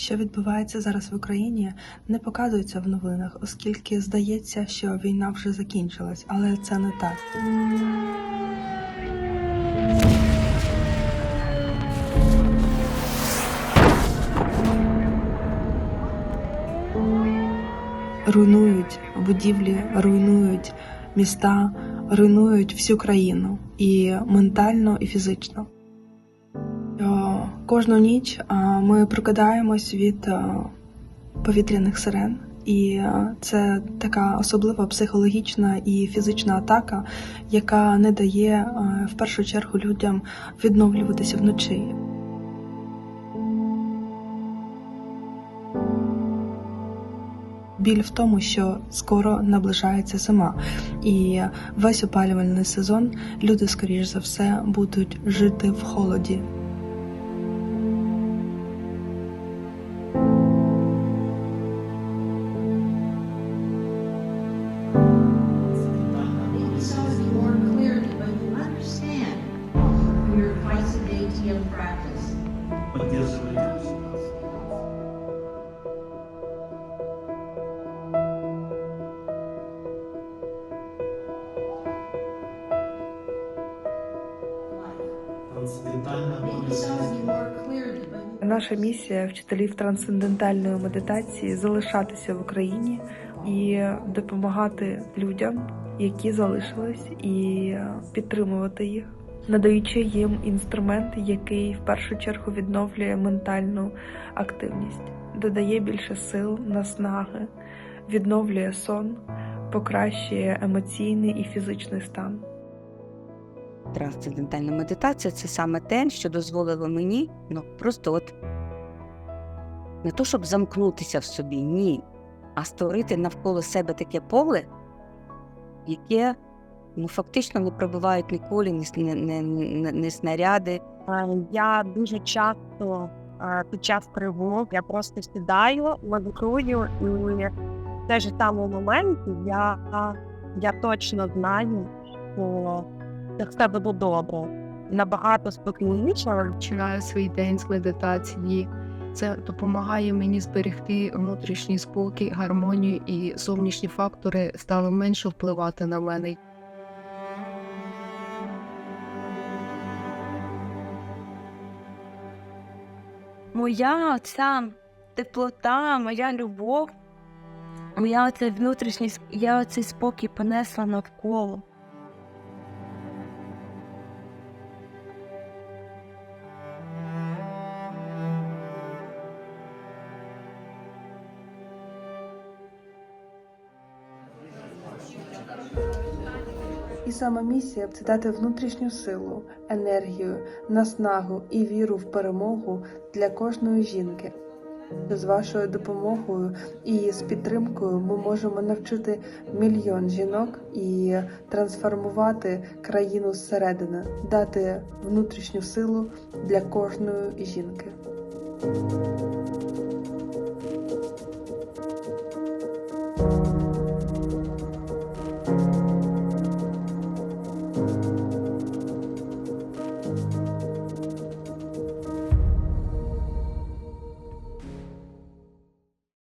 Що відбувається зараз в Україні, не показується в новинах, оскільки здається, що війна вже закінчилась, але це не так. Руйнують будівлі, руйнують міста, руйнують всю країну і ментально, і фізично. Кожну ніч е, ми прокидаємось від е, повітряних сирен, і е, це така особлива психологічна і фізична атака, яка не дає в першу чергу людям відновлюватися вночі. Біль в тому, що скоро наближається зима, і весь опалювальний сезон люди, скоріш за все, будуть жити в холоді. Twice a day TM practice. Наша місія вчителів трансцендентальної медитації залишатися в Україні і допомагати людям, які залишились, і підтримувати їх, надаючи їм інструмент, який в першу чергу відновлює ментальну активність, додає більше сил, наснаги, відновлює сон, покращує емоційний і фізичний стан. Трансцендентальна медитація це саме те, що дозволило мені ну, просто от не то, щоб замкнутися в собі, ні, а створити навколо себе таке поле, яке ну, фактично не пробивають ніколи ні, ні, ні, ні, ні снаряди. Е, Я дуже часто е, під час тривог я просто сідаю, медитую, і в той же самий момент я, я точно знаю, що це все буде добре. Набагато спокійніше. починаю свій день з медитації. Це допомагає мені зберегти внутрішній спокій, гармонію і зовнішні фактори стали менше впливати на мене. Моя ця теплота, моя любов, моя оця внутрішність, я оцей спокій понесла навколо. І сама місія це дати внутрішню силу, енергію, наснагу і віру в перемогу для кожної жінки. З вашою допомогою і з підтримкою ми можемо навчити мільйон жінок і трансформувати країну зсередини, дати внутрішню силу для кожної жінки.